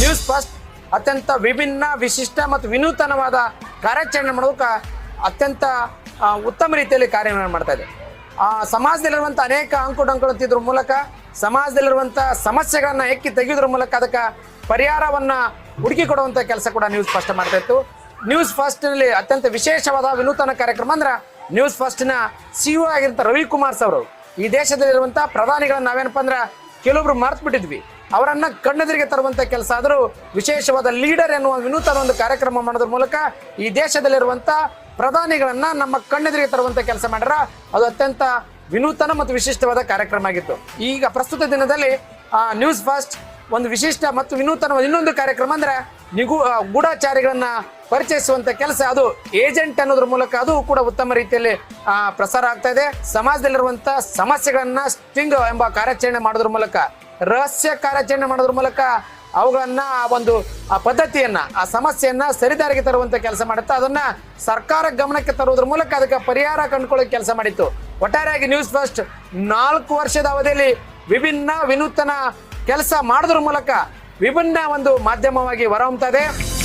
News first ಅತ್ಯಂತ ವಿಭಿನ್ನ, ವಿಶಿಷ್ಟ ಮತ್ತು ವಿನೂತನವಾದ ಕಾರ್ಯಾಚರಣೆ ಮಾಡೋದಕ್ಕೆ ಅತ್ಯಂತ ಉತ್ತಮ ರೀತಿಯಲ್ಲಿ ಕಾರ್ಯ ಮಾಡ್ತಾ ಇದೆ. ಆ ಸಮಾಜದಲ್ಲಿರುವಂಥ ಅನೇಕ ಅಂಕುಡೊಂಕುಗಳು ತಿದ್ರ ಮೂಲಕ ಸಮಾಜದಲ್ಲಿರುವಂಥ ಸಮಸ್ಯೆಗಳನ್ನು ಎಕ್ಕಿ ತೆಗೆಯೋದ್ರ ಮೂಲಕ ಅದಕ್ಕೆ ಪರಿಹಾರವನ್ನ ಹುಡುಕಿ ಕೊಡುವಂಥ ಕೆಲಸ ಕೂಡ ನ್ಯೂಸ್ ಫಸ್ಟ್ ಮಾಡ್ತಾ ಇತ್ತು. ನ್ಯೂಸ್ ಫಸ್ಟ್ನಲ್ಲಿ ಅತ್ಯಂತ ವಿಶೇಷವಾದ ವಿನೂತನ ಕಾರ್ಯಕ್ರಮ ಅಂದ್ರೆ ನ್ಯೂಸ್ ಫಸ್ಟ್ನ ಸಿ ಇ ಆಗಿರುವಂಥ ರವಿಕುಮಾರ್ ಸರ್ ಅವರು. ಈ ದೇಶದಲ್ಲಿರುವಂಥ ಪ್ರಧಾನಿಗಳನ್ನ ನಾವೇನಪ್ಪ ಅಂದ್ರೆ ಕೆಲವೊಬ್ರು ಮರ್ತು ಬಿಟ್ಟಿದ್ವಿ ಅವರನ್ನ ಕಣ್ಣೆದುರಿಗೆ ತರುವಂತ ಕೆಲಸ. ಆದರೂ ವಿಶೇಷವಾದ ಲೀಡರ್ ಎನ್ನುವ ವಿನೂತನ ಒಂದು ಕಾರ್ಯಕ್ರಮ ಮಾಡೋದ್ರ ಮೂಲಕ ಈ ದೇಶದಲ್ಲಿರುವಂತ ಪ್ರಧಾನಿಗಳನ್ನ ನಮ್ಮ ಕಣ್ಣೆದುರಿಗೆ ತರುವಂತ ಕೆಲಸ ಮಾಡ್ಯಾರ. ಅದು ಅತ್ಯಂತ ವಿನೂತನ ಮತ್ತು ವಿಶಿಷ್ಟವಾದ ಕಾರ್ಯಕ್ರಮ ಆಗಿತ್ತು. ಈಗ ಪ್ರಸ್ತುತ ದಿನದಲ್ಲಿ ಆ, ನ್ಯೂಸ್ ಫಸ್ಟ್ ಒಂದು ವಿಶಿಷ್ಟ ಮತ್ತು ವಿನೂತನ ಇನ್ನೊಂದು ಕಾರ್ಯಕ್ರಮ ಅಂದ್ರೆ ನಿಗೂ ಗೂಢಾಚಾರಿಗಳನ್ನ ಪರಿಚಯಿಸುವಂತ ಕೆಲಸ. ಅದು ಏಜೆಂಟ್ ಅನ್ನೋದ್ರ ಮೂಲಕ ಅದು ಕೂಡ ಉತ್ತಮ ರೀತಿಯಲ್ಲಿ ಪ್ರಸಾರ ಆಗ್ತಾ ಇದೆ. ಸಮಾಜದಲ್ಲಿರುವಂತ ಸಮಸ್ಯೆಗಳನ್ನ ಸ್ಟಿಂಗ್ ಎಂಬ ಕಾರ್ಯಾಚರಣೆ ಮಾಡೋದ್ರ ಮೂಲಕ ರಹಸ್ಯ ಕಾರ್ಯಾಚರಣೆ ಮಾಡೋದ್ರ ಮೂಲಕ ಅವುಗಳನ್ನ ಆ ಒಂದು, ಆ ಪದ್ಧತಿಯನ್ನ, ಆ ಸಮಸ್ಯೆಯನ್ನ ಸರಿದಾರಿಗೆ ತರುವಂತ ಕೆಲಸ ಮಾಡುತ್ತೆ. ಅದನ್ನ ಸರ್ಕಾರ ಗಮನಕ್ಕೆ ತರುವುದ್ರ ಮೂಲಕ ಅದಕ್ಕೆ ಪರಿಹಾರ ಕಂಡುಕೊಳ್ಳೋ ಕೆಲಸ ಮಾಡಿತ್ತು. ಒಟ್ಟಾರೆಯಾಗಿ ನ್ಯೂಸ್ ಫಸ್ಟ್ ನಾಲ್ಕು ವರ್ಷದ ಅವಧಿಯಲ್ಲಿ ವಿಭಿನ್ನ ವಿನೂತನ ಕೆಲಸ ಮಾಡೋದ್ರ ಮೂಲಕ ವಿಭಿನ್ನ ಒಂದು ಮಾಧ್ಯಮವಾಗಿ ಹೊರಹೊಮ್ತದೆ